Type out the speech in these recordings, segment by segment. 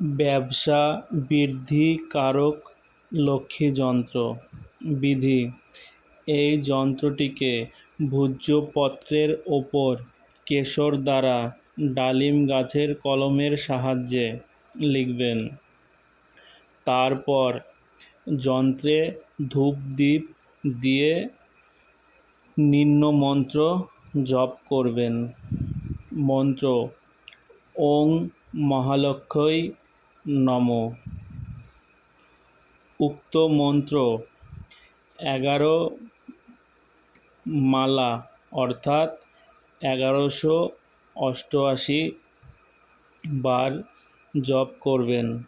ব্যবসা বৃদ্ধিকারক লক্ষ্মী যন্ত্র। বিধি, এই যন্ত্রটিকে ভূর্জপত্রের ওপর কেশর দ্বারা ডালিম গাছের কলমের সাহায্যে লিখবেন। তারপর যন্ত্রে ধূপ দ্বীপ দিয়ে নিম্ন মন্ত্র জপ করবেন। মন্ত্র, ওং মহালক্ষ্মী নম। উক্ত মন্ত্র এগারো মালা, অর্থাৎ এগারোশো অষ্টআশি বার জপ করবেন।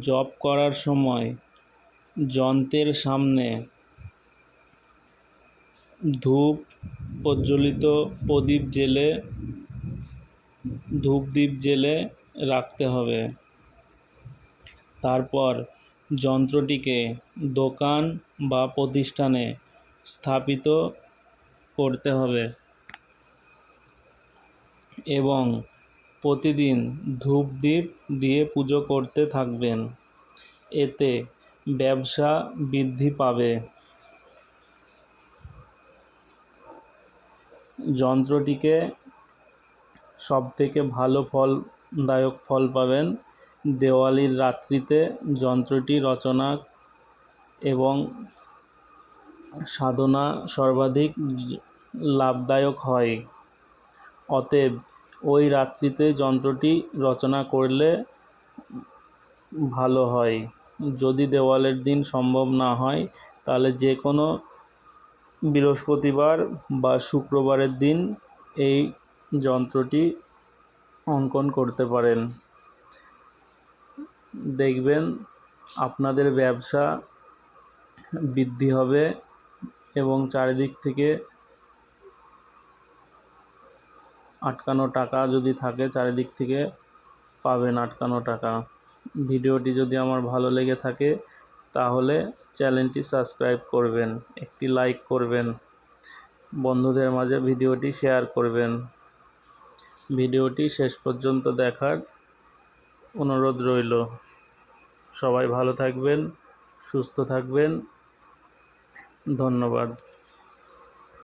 জপ করার সময় যন্ত্রের সামনে ধূপ, প্রজ্বলিত প্রদীপ জেলে ধূপদীপ জেলে রাখতে হবে। তারপর যন্ত্রটিকে দোকান বা প্রতিষ্ঠানে স্থাপিত করতে হবে এবং প্রতিদিন ধূপদীপ দিয়ে পুজো করতে থাকবেন। এতে ব্যবসা বৃদ্ধি পাবে। যন্ত্রটিকে সবথেকে ভালো ফলদায়ক ফল পাবেন দেওয়ালির রাত্রিতে যন্ত্রটি রচনা এবং সাধনা সর্বাধিক লাভদায়ক হয়। অতএব, ওই রাত্রিতে যন্ত্রটি রচনা করলে ভালো হয়। যদি দেওয়ালের দিন সম্ভব না হয়, তাহলে যে কোনো বৃহস্পতিবার বা শুক্রবারের দিন এই যন্ত্রটি অঙ্কন করতে পারেন। দেখবেন আপনাদের ব্যবসা বৃদ্ধি হবে এবং চারিদিক থেকে আটকানো টাকা যদি থাকে, চারিদিক থেকে পাবেন আটকানো টাকা। ভিডিওটি যদি আমার ভালো লেগে থাকে, তাহলে চ্যানেলটি সাবস্ক্রাইব করবেন, একটি লাইক করবেন, বন্ধুদের মাঝে ভিডিওটি শেয়ার করবেন। ভিডিওটি শেষ পর্যন্ত দেখার অনুরোধ রইল। সবাই ভালো থাকবেন সুস্থ থাকবেন। ধন্যবাদ।